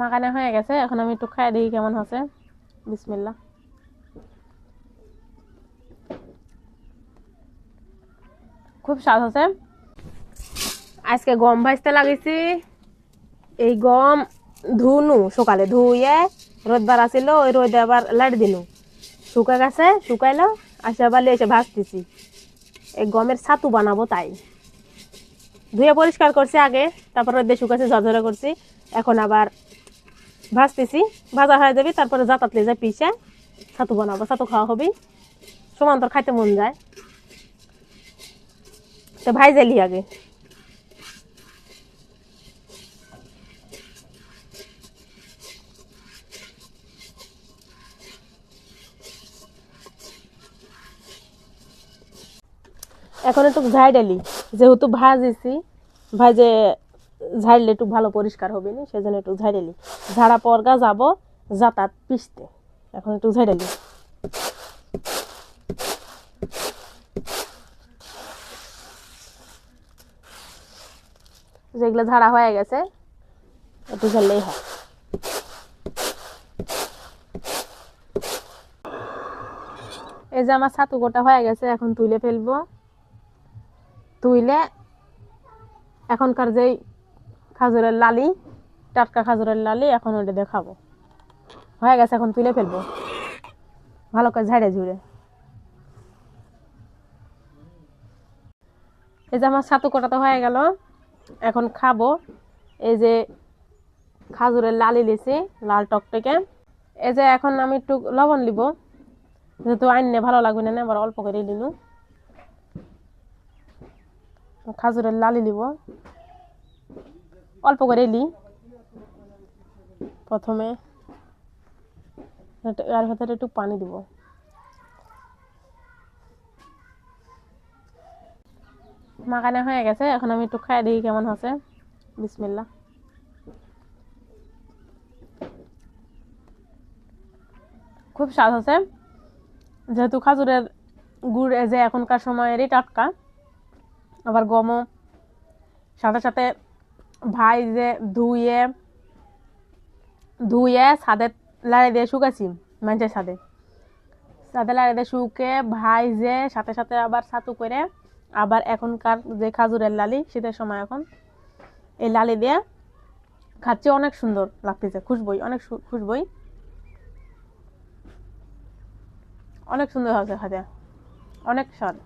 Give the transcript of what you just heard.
মাখানে হয়ে গেছে। এখন আমি একটু খাই দেখি কেমন হচ্ছে বিসমিল্লা খুব স্বাদ হচ্ছে আজকে গম ভাজতে লাগিয়েছি এই গম ধুনু সকালে ধুয়ে রোদবার আসিল ওই রোদে আবার লাড়ি দিনু শুকা গেছে শুকাইলো আসে আবার এসে ভাজতেছি এই গমের ছাতু বানাবো তাই। ধুয়ে পরিষ্কার করছি আগে, তারপর রোদে শুকাছে ঝরঝরে করছি এখন আবার ভাজতেছি, ভাজা হয়ে যাবে, তারপরে জাতাতলে যায় পিসে ছাতু বানাবো, ছাতু খাওয়া হবে। সমান্তর খাইতে মন যায়। তো ভাই জালি আগে। এখন একটু ঝাই ডালি যেহেতু ভাজিছি ভাজে ঝাড়লে একটু ভালো পরিষ্কার হবে না, সেজন্য একটু ঝাই ডালি ঝাড়া পরগা যাব, যাতায়াত পিসতে। এখন একটু ঝাই ডালি যেগুলো ঝাড়া হয়ে গেছে, একটু ঝাড়লেই হয়। এই যে আমার ছাতু গোটা হয়ে গেছে, এখন তুলে ফেলব। তুইলে এখনকার যেই খাজুরের লালি, টাটকা খাজুরের লালি, এখন ওটা দেখাবো। হয়ে গেছে, এখন তুলে ফেলব। ভালো করে ঝাড়ে ঝুড়ে। এই যে আমার ছাতু কোটা তো হয়ে গেল, এখন খাব। এই যে খাজুরের লালি লিছি লাল টকটকে এই যে এখন আমি একটু লবণ নিব যেহেতু আইনে ভালো লাগবে না আবার অল্প করে নিল খাজুরের লালি নিব অল্প করে লি প্রথমে এর ভেতরে একটু পানি দিব। মাখানে হয়ে গেছে, এখন আমি একটু খাই দেখি কেমন হচ্ছে। বিসমিল্লা খুব স্বাদ হচ্ছে। যেহেতু খাজুরের গুড় যে এখনকার সময়েরই টাটকা, আবার গমও, সাথে সাথে ভাই যে ধুয়ে ধুয়ে ছাদে লাড়ি দিয়ে শুকাছি মানুষের সাথে সাথে লাড়ি দিয়ে শুকে ভাই যে সাথে সাথে আবার ছাতু করে আবার এখনকার যে খাজুরের লালি, শীতের সময় এখন, এই লালি দিয়ে খাচ্ছি, অনেক সুন্দর লাগতেছে, খুশবই, অনেক খুশবই। অনেক সুন্দর হচ্ছে খাতে অনেক স্বাদ।